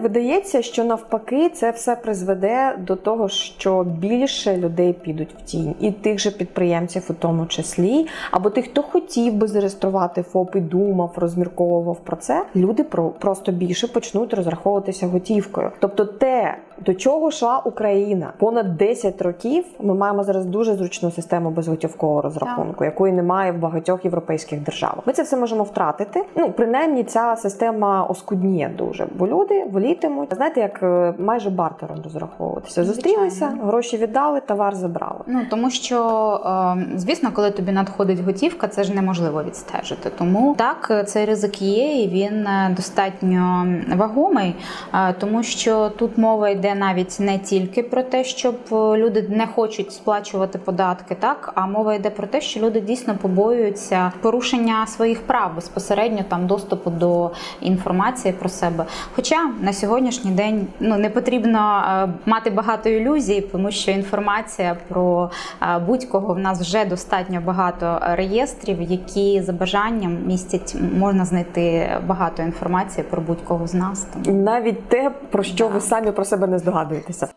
видається, що навпаки це все призведе до того, що більше людей підуть в тінь, і тих же підприємців, у тому числі, або тих, хто хотів би зареєструвати ФОП і думав, розмірковував про це. Люди про просто більше почнуть розраховуватися готівкою. Тобто, те, до чого йшла Україна понад 10 років, ми маємо зараз дуже зручну систему безготівкового розрахунку, якої немає в багатьох європейських державах. Ми це все можемо втратити. Ну принаймні, ця система оскудніє дуже, бо люди волітимуть. Знаєте, як е, майже бартером розраховуватися. Зустрілися, гроші віддали, товар забрали. Ну тому що е, звісно, коли тобі надходить готівка, це ж неможливо відстежити. Тому так цей ризик є, і він е, достатньо вагомий, е, тому що тут мова йде навіть не тільки про те, щоб е, люди не хочуть сплачувати податки, так а мова йде про те, що люди дійсно побоюються порушення своїх прав безпосередньо там доступу до інформації про себе. Хоча на сьогоднішній день ну не потрібно е, мати багато ілюзій, тому що інформація про е, будь-кого в нас вже достатньо багато реєстрів, які за бажанням містять можна знайти багато інформації про будь-кого з нас. Навіть те, про що Да. ви самі про себе не здогадуєтеся.